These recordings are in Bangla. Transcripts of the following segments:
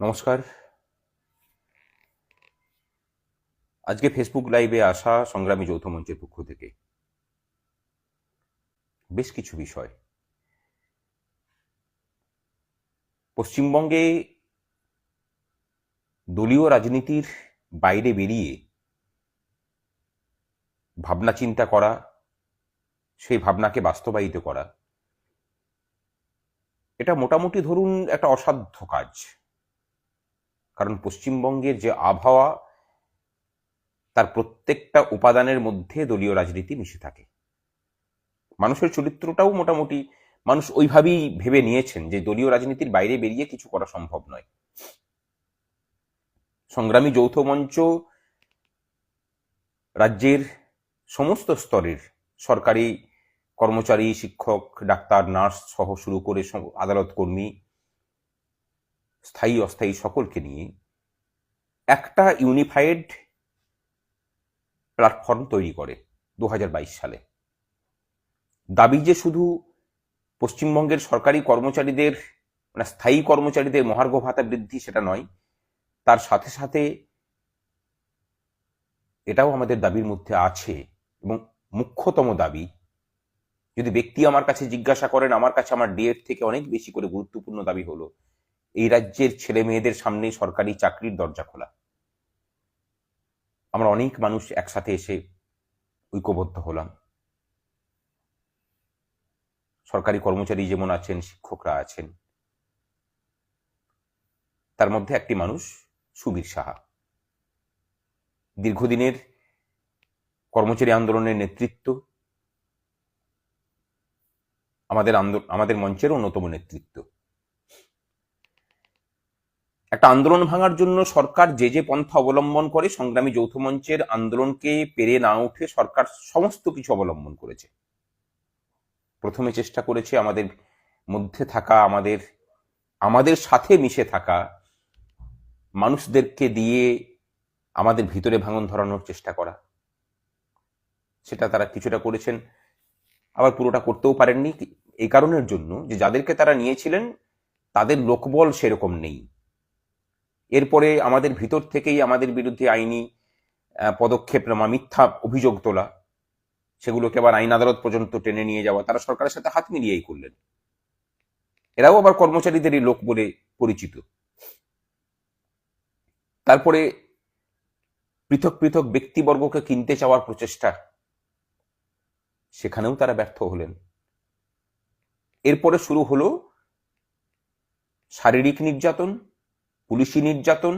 নমস্কার। আজকে ফেসবুক লাইভে আসা সংগ্রামী যৌথ মঞ্চের পক্ষ থেকে বেশ কিছু বিষয়। পশ্চিমবঙ্গে দলীয় রাজনীতির বাইরে বেরিয়ে ভাবনা চিন্তা করা, সেই ভাবনাকে বাস্তবায়িত করা, এটা মোটামুটি ধরুন একটা অসাধ্য কাজ। কারণ পশ্চিমবঙ্গের যে আবহাওয়া, তার প্রত্যেকটা উপাদানের মধ্যে দলীয় রাজনীতি মিশে থাকে। মানুষের চরিত্রটাও মোটামুটি, মানুষ ওইভাবেই ভেবে নিয়েছেন যে দলীয় রাজনীতির বাইরে বেরিয়ে কিছু করা সম্ভব নয়। সংগ্রামী যৌথ মঞ্চ রাজ্যের সমস্ত স্তরের সরকারি কর্মচারী, শিক্ষক, ডাক্তার, নার্স সহ শুরু করে আদালত কর্মী স্থায়ী অস্থায়ী সকলকে নিয়ে একটা ইউনিফাইড প্ল্যাটফর্ম তৈরি করে দু সালে। দাবি যে শুধু পশ্চিমবঙ্গের সরকারি কর্মচারীদের মানে স্থায়ী কর্মচারীদের মহার্ঘ ভাতা বৃদ্ধি সেটা নয়, তার সাথে সাথে এটাও আমাদের দাবির মধ্যে আছে এবং মুখ্যতম দাবি, যদি ব্যক্তি আমার কাছে জিজ্ঞাসা করেন, আমার কাছে আমার ডিএড থেকে অনেক বেশি করে গুরুত্বপূর্ণ দাবি হলো এই রাজ্যের ছেলে মেয়েদের সামনে সরকারি চাকরির দরজা খোলা। আমরা অনেক মানুষ একসাথে এসে ঐক্যবদ্ধ হলাম। সরকারি কর্মচারী যেমন আছেন, শিক্ষকরা আছেন, তার মধ্যে একটি মানুষ সুবীর সাহা। দীর্ঘদিনের কর্মচারী আন্দোলনের নেতৃত্ব, আমাদের আমাদের মঞ্চের অন্যতম নেতৃত্ব। একটা আন্দোলন ভাঙার জন্য সরকার যে যে পন্থা অবলম্বন করে সংগ্রামী যৌথ মঞ্চের আন্দোলনকে পেরে না উঠে সরকার সমস্ত কিছু অবলম্বন করেছে। প্রথমে চেষ্টা করেছে আমাদের মধ্যে থাকা, আমাদের আমাদের সাথে মিশে থাকা মানুষদেরকে দিয়ে আমাদের ভিতরে ভাঙন ধরানোর চেষ্টা করা। সেটা তারা কিছুটা করেছেন, আবার পুরোটা করতেও পারেননি। এই কারণের জন্য যে যাদেরকে তারা নিয়েছিলেন, তাদের লোকবল সেরকম নেই। এরপরে আমাদের ভিতর থেকেই আমাদের বিরুদ্ধে আইনি পদক্ষেপ নেওয়া মিথ্যা অভিযোগ তোলা, সেগুলোকে আবার আইন আদালত পর্যন্ত টেনে নিয়ে যাওয়া, তারা সরকারের সাথে হাত মিলিয়েই করলেন। এরাও আবার কর্মচারীদেরই লোক বলে পরিচিত। তারপরে পৃথক পৃথক ব্যক্তিবর্গকে কিনতে চাওয়ার প্রচেষ্টা, সেখানেও তারা ব্যর্থ হলেন। এরপরে শুরু হলো শারীরিক নির্যাতন পুলিশি নির্যাতন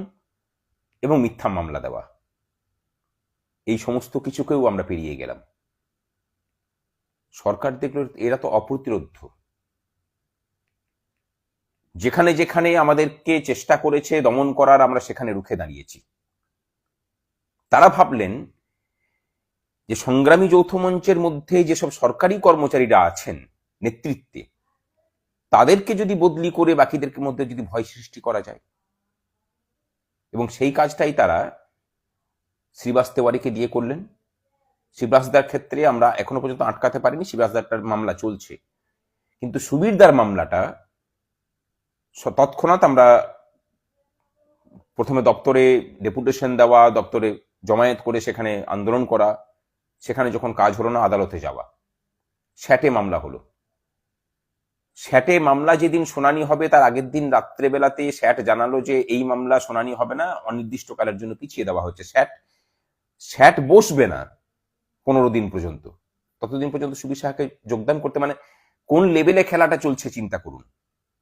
এবং মিথ্যা মামলা দেওয়া। এই সমস্ত কিছুকেও আমরা পেরিয়ে গেলাম। সরকার দেখল এরা তো অপ্রতিরোধ্য। যেখানে যেখানে আমাদেরকে চেষ্টা করেছে দমন করার আমরা সেখানে রুখে দাঁড়িয়েছি। তারা ভাবলেন যে সংগ্রামী যৌথ মঞ্চের মধ্যে যেসব সরকারি কর্মচারীরা আছেন নেতৃত্বে, তাদেরকে যদি বদলি করে বাকিদের মধ্যে যদি ভয় সৃষ্টি করা যায় এবং সেই কাজটাই তারা শ্রীবাস তেওয়ারিকে দিয়ে করলেন। শ্রীবাসদার ক্ষেত্রে আমরা এখনও পর্যন্ত আটকাতে পারিনি, শ্রীবাসদারটার মামলা চলছে। কিন্তু সুবীরদার মামলাটা তৎক্ষণাৎ আমরা প্রথমে দপ্তরে ডেপুটেশন দেওয়া, দপ্তরে জমায়েত করে সেখানে আন্দোলন করা, সেখানে যখন কাজ হলো না আদালতে যাওয়া, স্যাটে মামলা হলো। স্যাটে মামলা যেদিন শুনানি হবে, তার আগের দিন রাত্রেবেলাতে স্যাট জানালো যে এই মামলা শুনানি হবে না, অনির্দিষ্টকালের জন্য পিছিয়ে দেওয়া হচ্ছে স্যাট। স্যাট বসবে না পনেরো দিন পর্যন্ত। ততদিন পর্যন্ত সুবীর সাহাকে যোগদান করতে মানে কোন লেভেলে খেলাটা চলছে চিন্তা করুন।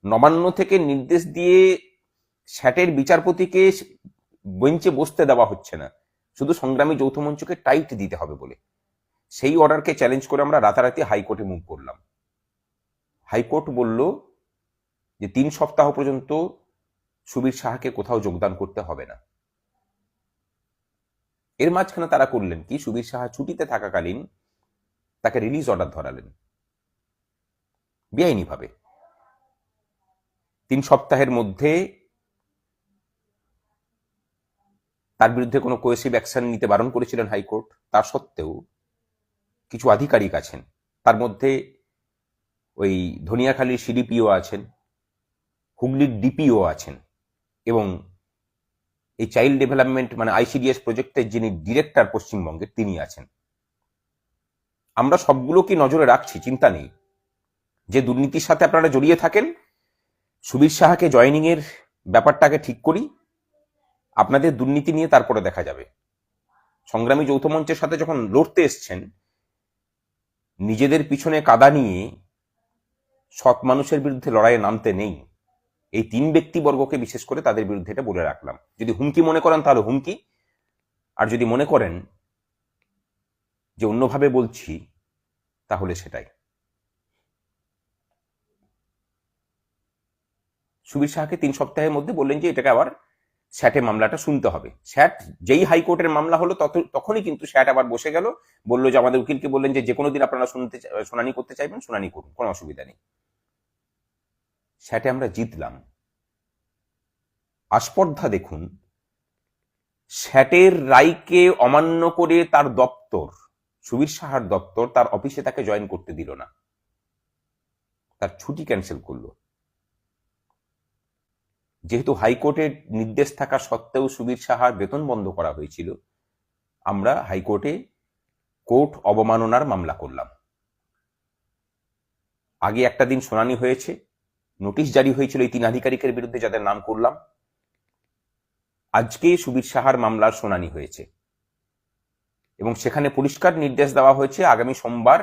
নবান্ন থেকে নির্দেশ দিয়ে স্যাটের বিচারপতিকে বেঞ্চে বসতে দেওয়া হচ্ছে না। শুধু সংগ্রামী যৌথ মঞ্চকে টাইট দিতে হবে বলে। সেই অর্ডারকে চ্যালেঞ্জ করে আমরা রাতারাতি হাইকোর্টে মুভ করলাম। হাইকোর্ট বলল যে তিন সপ্তাহ পর্যন্ত সুবীর সাহাকে কোথাও যোগদান করতে হবে না। এর মাঝখানে তারা করলেন কি? সুবীর সাহা ছুটিতে থাকাকালীন তাকে রিলিজ অর্ডার ধরালেন। বেআইনিভাবে। তিন সপ্তাহের মধ্যে তার বিরুদ্ধে কোনো কোয়েসিভ অ্যাকশন নিতে বারণ করেছিলেন হাইকোর্ট। তা সত্ত্বেও কিছু আধিকারিক আছেন। তার মধ্যে ওই ধনিয়াখালীর সিডিপিও আছেন, হুগলির ডিপিও আছেন এবং এই চাইল্ড ডেভেলপমেন্ট মানে আইসিডিএস প্রজেক্টের যিনি ডিরেক্টর পশ্চিমবঙ্গের তিনি আছেন। আমরা সবগুলোকে নজরে রাখছি, চিন্তা নেই। যে দুর্নীতির সাথে আপনারা জড়িয়ে থাকেন, সুবীর সাহাকে জয়নিং এর ব্যাপারটাকে ঠিক করি, আপনাদের দুর্নীতি নিয়ে তারপরে দেখা যাবে। সংগ্রামী যৌথ মঞ্চের সাথে যখন লড়তে এসছেন, নিজেদের পিছনে কাদা নিয়ে সৎ মানুষের বিরুদ্ধে লড়াইয়ে নামতে নেই। এই তিন ব্যক্তিবর্গকে বিশেষ করে তাদের বিরুদ্ধে এটা বলে রাখলাম। যদি হুমকি মনে করেন তাহলে হুমকি। আর যদি মনে করেন যে অন্যভাবে বলছি, তাহলে সেটাই। সুবীর শাহকে তিন সপ্তাহের মধ্যে বললেন যে এটাকে আবার স্যাটে মামলাটা শুনতে হবে। স্যাট যেই হাইকোর্টের মামলা হলো তত- তখনই কিন্তু স্যাট আবার বসে গেল, বলল যে আমাদের উকিলকে বললেন যে কোনো দিন আপনারা শুনতে শুনানি করতে চাইবেন, শুনানি করুন, কোনো অসুবিধা নেই। স্যাটে আমরা জিতলাম। আস্পর্ধা দেখুন, স্যাটের রায়কে অমান্য করে তার দপ্তর, সুবীর সাহার দপ্তর তার অফিসে তাকে জয়েন করতে দিল না। তার ছুটি ক্যান্সেল করল। যেহেতু হাইকোর্টের নির্দেশ থাকা সত্ত্বেও সুবীর সাহার বেতন বন্ধ করা হয়েছিল, আমরা হাইকোর্টে কোর্ট অবমাননার মামলা করলাম। আগে একটা দিন শুনানি হয়েছে, নোটিশ জারি হয়েছিল এই তিন আধিকারিকের বিরুদ্ধে যাদের নাম করলাম। আজকে সুবীর সাহার মামলার শুনানি হয়েছে এবং সেখানে পরিষ্কার নির্দেশ দেওয়া হয়েছে, আগামী সোমবার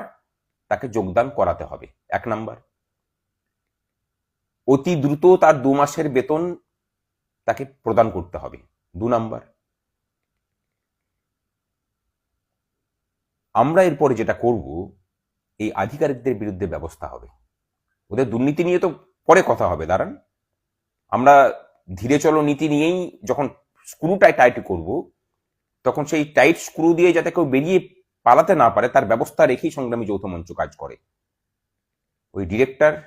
তাকে যোগদান করাতে হবে। এক নাম্বার। অতি দ্রুত তার দু মাসের বেতন তাকে প্রদান করতে হবে। দু নাম্বার। আমরা এরপরে যেটা করব, এই আধিকারিকদের বিরুদ্ধে ব্যবস্থা হবে। ওদের দুর্নীতি নিয়ে তো পরে কথা হবে, দাঁড়ান। আমরা ধীরে চলো নীতি নিয়েই যখন স্ক্রুটাই টাইট করব, তখন সেই টাইট স্ক্রু দিয়ে যাতে কেউ বেরিয়ে পালাতে না পারে, তার ব্যবস্থা রেখেই সংগ্রামী যৌথ মঞ্চ কাজ করে। ওই ডিরেক্টর,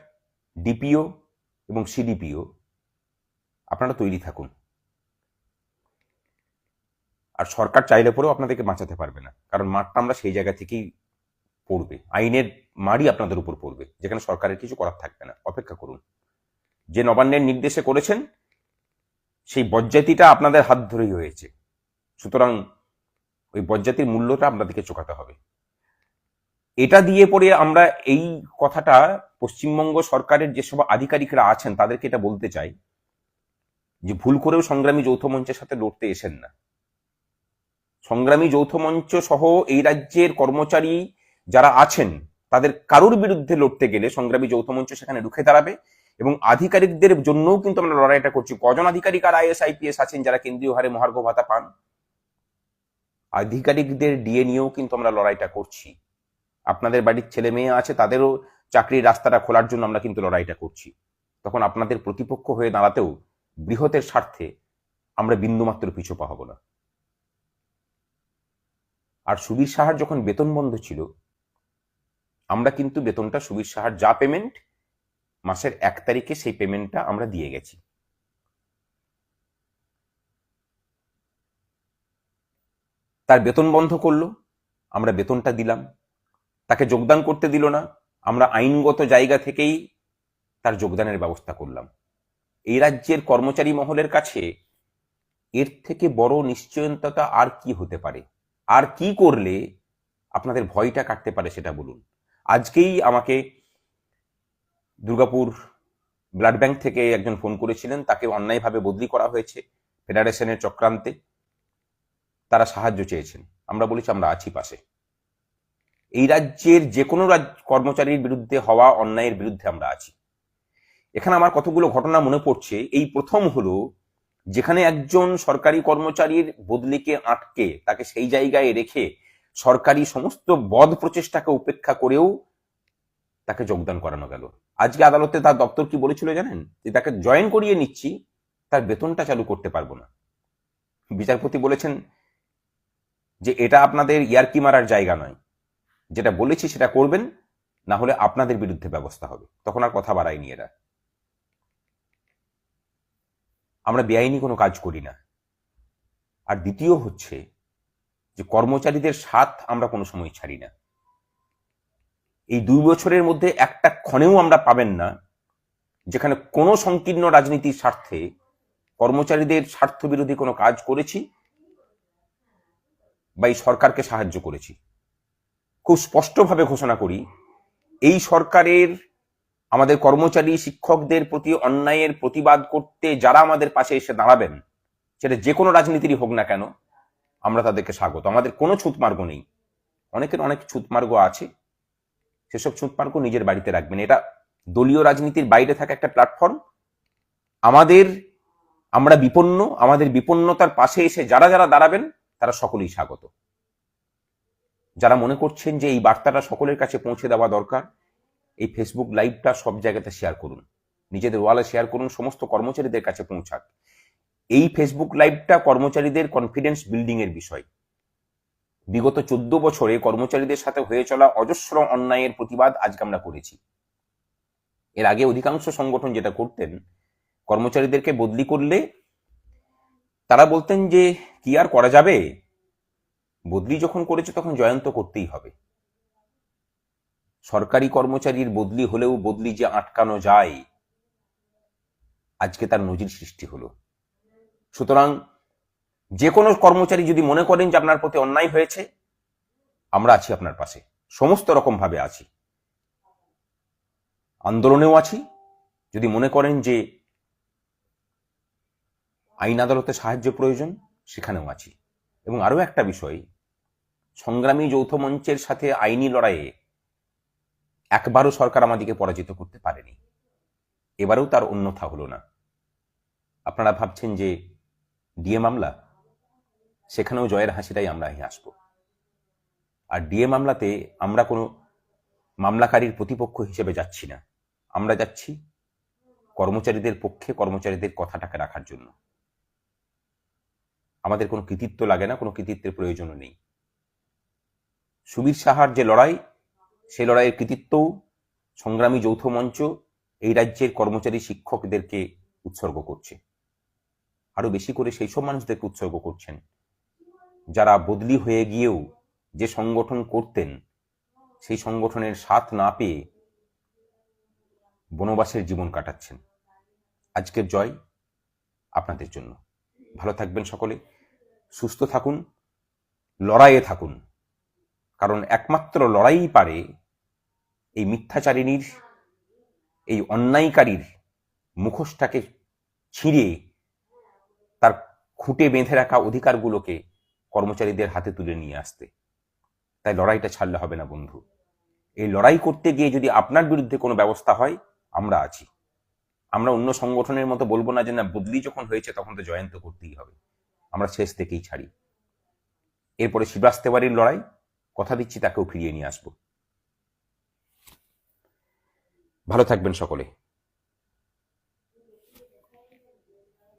ডিপিও এবং সিডিপিও, আপনারা তৈরি থাকুন। আর সরকার চাইলে পরেও আপনাদেরকে বাঁচাতে পারবে না। কারণ মাঠটা আমরা সেই জায়গা থেকেই পড়বে। আইনের মারই আপনাদের উপর পড়বে। যেখানে সরকারের কিছু করার থাকবে না। অপেক্ষা করুন। যে নবান্নের নির্দেশে করেছেন, সেই বজ্জাতিটা আপনাদের হাত ধরেই হয়েছে। সুতরাং ওই বজ্জাতির মূল্যটা আপনাদেরকে চোকাতে হবে। এটা দিয়ে পরে আমরা এই কথাটা পশ্চিমবঙ্গ সরকারের যেসব আধিকারিকরা আছেন, তাদেরকে এটা বলতে চাই। যে ভুল করেও সংগ্রামী যৌথ মঞ্চের সাথে লড়তে এসেন না। সংগ্রামী যৌথ মঞ্চ সহ এই রাজ্যের কর্মচারী যারা আছেন, তাদের কারোর বিরুদ্ধে লড়তে গেলে সংগ্রামী যৌথ মঞ্চ সেখানে রুখে দাঁড়াবে এবং আধিকারিকদের জন্যও কিন্তু আমরা লড়াইটা করছি। কজন আধিকারিক আর আইএস আইপিএস আছেন যারা কেন্দ্রীয় হারে মহার্ঘ ভাতা পান? আধিকারিকদের ডিএ নিয়েও কিন্তু আমরা লড়াইটা করছি। আপনাদের বাড়ির ছেলে মেয়ে আছে, তাদেরও চাকরির রাস্তাটা খোলার জন্য আমরা কিন্তু লড়াইটা করছি। তখন আপনাদের প্রতিপক্ষ হয়ে দাঁড়াতেও বৃহতের স্বার্থে আমরা বিন্দুমাত্র পিছু পা হব না। আর সুবীর সাহার যখন বেতন বন্ধ ছিল, আমরা কিন্তু বেতনটা সুবীর সাহার যা পেমেন্ট মাসের এক তারিখে সেই পেমেন্টটা আমরা দিয়ে গেছি। তার বেতন বন্ধ করল, আমরা বেতনটা দিলাম। তাকে যোগদান করতে দিল না। আমরা আইনগত জায়গা থেকেই তার যোগদানের ব্যবস্থা করলাম। এই রাজ্যের কর্মচারী মহলের কাছে এর থেকে বড় নিশ্চয়তা আর কি হতে পারে? আর কি করলে আপনাদের ভয়টা কাটতে পারে সেটা বলুন। আজকেই আমাকে দুর্গাপুর ব্লাড ব্যাংক থেকে একজন ফোন করেছিলেন। তাকে অন্যায়ভাবে বদলি করা হয়েছে ফেডারেশনের চক্রান্তে। তারা সাহায্য চেয়েছেন। আমরা বলেছি, আমরা আছি পাশে। এই রাজ্যের যে কোনো কর্মচারীর বিরুদ্ধে হওয়া অন্যায়ের বিরুদ্ধে আমরা আছি। এখানে আমার কতগুলো ঘটনা মনে পড়ছে, এই প্রথম হলো, যেখানে একজন সরকারি কর্মচারীর বদলিকে আটকে তাকে সেই জায়গায় রেখে সরকারি সমস্ত বদ প্রচেষ্টাকে উপেক্ষা করেও তাকে যোগদান করানো গেল। আজকে আদালতে তার দপ্তর কি বলেছিল জানেন? যে তাকে জয়েন করিয়ে নিচ্ছি, তার বেতনটা চালু করতে পারব না। বিচারপতি বলেছেন যে এটা আপনাদের ইয়ারকি মারার জায়গা নয়। যেটা বলেছি সেটা করবেন, না হলে আপনাদের বিরুদ্ধে ব্যবস্থা হবে। তখন আর কথা বাড়ায়নি এরা। আমরা বেআইনি কোনো কাজ করি না। আর দ্বিতীয় হচ্ছে যে কর্মচারীদের স্বার্থ আমরা কোনো সময় ছাড়ি না। এই দুই বছরের মধ্যে একটা ক্ষণেও আমরা পাবেন না, যেখানে কোনো সংকীর্ণ রাজনীতির স্বার্থে কর্মচারীদের স্বার্থ বিরোধী কোনো কাজ করেছি বা এই সরকারকে সাহায্য করেছি। খুব স্পষ্টভাবে ঘোষণা করি, এই সরকারের আমাদের কর্মচারী, শিক্ষকদের প্রতি অন্যায়ের প্রতিবাদ করতে যারা আমাদের পাশে এসে দাঁড়াবেন, সেটা যে কোনো রাজনীতিরই হোক না কেন, আমরা তাদেরকে স্বাগত। আমাদের কোনো ছুতমার্গ নেই। অনেকের অনেক ছুতমার্গ আছে। সেসব ছুতমার্গ নিজের বাড়িতে রাখবেন। এটা দলীয় রাজনীতির বাইরে থাকা একটা প্ল্যাটফর্ম আমাদের, আমরা বিপন্ন, আমাদের বিপন্নতার পাশে এসে যারা যারা দাঁড়াবেন, তারা সকলেই স্বাগত। যারা মনে করছেন যে এই বার্তাটা সকলের কাছে পৌঁছে দেওয়া দরকার, এই ফেসবুক লাইভটা সব জায়গাতে শেয়ার করুন। নিজেদের ওয়ালে শেয়ার করুন, সমস্ত কর্মচারীদের কাছে পৌঁছাক। এই ফেসবুক লাইভটা কর্মচারীদের কনফিডেন্স বিল্ডিং এর বিষয়। বিগত চোদ্দ বছরে কর্মচারীদের সাথে হয়ে চলা অজস্র অন্যায়ের প্রতিবাদ আজকে আমরা করেছি। এর আগে অধিকাংশ সংগঠন যেটা করতেন, কর্মচারীদেরকে বদলি করলে তারা বলতেন যে, কি আর করা যাবে? বদলি যখন করেছে তখন জয়ন্ত করতেই হবে। সরকারি কর্মচারীর বদলি হলেও বদলি যে আটকানো যায়, আজকে তার নজির সৃষ্টি হলো। সুতরাং যে কোনো কর্মচারী যদি মনে করেন যে আপনার প্রতি অন্যায় হয়েছে, আমরা আছি আপনার পাশে। সমস্ত রকম ভাবে আছি। আন্দোলনেও আছি। যদি মনে করেন যে আইন আদালতে সাহায্য প্রয়োজন, সেখানেও আছি। এবং আরও একটা বিষয় সংগ্রামী যৌথ মঞ্চের সাথে আইনি লড়াইয়ে একবারও সরকার আমাদেরকে পরাজিত করতে পারেনি। এবারেও তার অন্যথা হলো না। আপনারা ভাবছেন যে ডিএ মামলা? সেখানেও জয়ের হাসিটাই আমরা আসব। আর ডিএ মামলাতে আমরা কোনো মামলাকারীর প্রতিপক্ষ হিসেবে যাচ্ছি না। আমরা যাচ্ছি কর্মচারীদের পক্ষে কর্মচারীদের কথাটাকে রাখার জন্য। আমাদের কোনো কৃতিত্ব লাগে না, কোনো কৃতিত্বের প্রয়োজনও নেই। সুবীর সাহার যে লড়াই সেই লড়াইয়ের কৃতিত্বও সংগ্রামী যৌথ মঞ্চ এই রাজ্যের কর্মচারী শিক্ষকদেরকে উৎসর্গ করছে। আরও বেশি করে সেই সব মানুষদেরকে উৎসর্গ করছেন। যারা বদলি হয়ে গিয়েও যে সংগঠন করতেন, সেই সংগঠনের সাথ না পেয়ে বনবাসের জীবন কাটাচ্ছেন। আজকের জয় আপনাদের জন্য। ভালো থাকবেন সকলে, সুস্থ থাকুন, লড়াইয়ে থাকুন। কারণ একমাত্র লড়াই পারে এই মিথ্যাচারিণীর, এই অন্যায়কারীর মুখোশটাকে ছিঁড়ে তার খুঁটে বেঁধে রাখা অধিকারগুলোকে কর্মচারীদের হাতে তুলে নিয়ে আসতে। তাই লড়াইটা ছাড়লে হবে না, বন্ধু। এই লড়াই করতে গিয়ে যদি আপনার বিরুদ্ধে কোনো ব্যবস্থা হয়, আমরা আছি। আমরা অন্য সংগঠনের মতো বলব না যে না, বদলি যখন হয়েছে তখন তো জয়ন্ত করতেই হবে। আমরা শেষ থেকেই ছাড়ি। এরপরে বাড়ির লড়াই কথা দিচ্ছি তাকেও ফিরিয়ে নিয়ে আসব। ভালো থাকবেন সকলে।